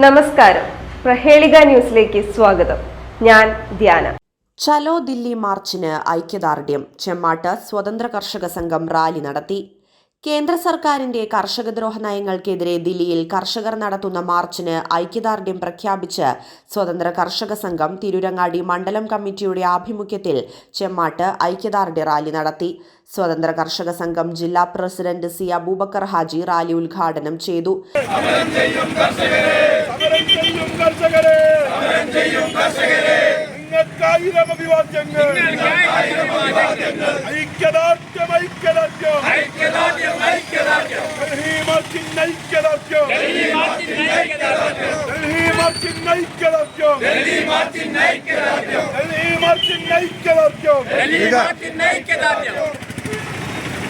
നമസ്കാരം. പ്രഹേളിക ന്യൂസിലേക്ക് സ്വാഗതം. ഞാൻ ധ്യാന. ചലോ ദില്ലി മാർച്ചിന് ഐക്യദാർഢ്യം. ചെമ്മാട്ട് സ്വതന്ത്ര കർഷക സംഘം റാലി നടത്തി. കേന്ദ്ര സർക്കാരിന്റെ കർഷകദ്രോഹ നയങ്ങൾക്കെതിരെ ദില്ലിയിൽ കർഷകർ നടത്തുന്ന മാർച്ചിന് ഐക്യദാർഢ്യം പ്രഖ്യാപിച്ച് സ്വതന്ത്ര കർഷക സംഘം തിരുരങ്ങാടി മണ്ഡലം കമ്മിറ്റിയുടെ ആഭിമുഖ്യത്തിൽ ചെമ്മാട്ട് ഐക്യദാർഢ്യ റാലി നടത്തി. സ്വതന്ത്ര കർഷക സംഘം ജില്ലാ president C Aboobacker Haji rally ഉദ്ഘാടനം ചെയ്തു ഐക്യദാർഢ്യം ഐക്യദാർഢ്യം ഐക്യദാർഢ്യം ഐക്യദാർഢ്യം ഡൽഹി മാർച്ചിന് ഐക്യദാർഢ്യം ഡൽഹി മാർച്ചിന് ഐക്യദാർഢ്യം ഡൽഹി മാർച്ചിന് ഐക്യദാർഢ്യം ഡൽഹി മാർച്ചിന് ഐക്യദാർഢ്യം ഡൽഹി മാർച്ചിന് ഐക്യദാർഢ്യം ഡൽഹി മാർച്ചിന് ഐക്യദാർഢ്യം പാവപ്പെട്ട കർഷകരാണ്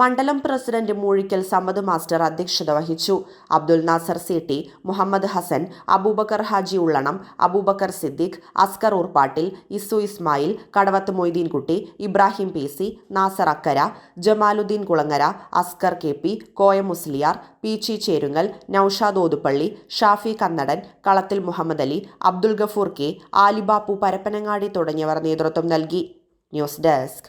മണ്ഡലം പ്രസിഡന്റ് മൂഴിക്കൽ സമ്മദ് മാസ്റ്റർ അധ്യക്ഷത വഹിച്ചു. Abdul Nasar Setti Muhammad Hasan Abubakar Haji Ullanam Abubakar Siddique Askar Urppattil Isu Ismail Kadavath Moideenkutty Ibrahim P C Nasar Akkara Jamaluddin Kulangara Askar K P Koya Musliyar P ചി Cherungal Naushad Othuppalli Shafi Kannadan Kalathil Muhammad Ali Abdul Gafoor K Alibappu Parappanangadi തുടങ്ങിയവർ നേതൃത്വം നൽകി. News desk.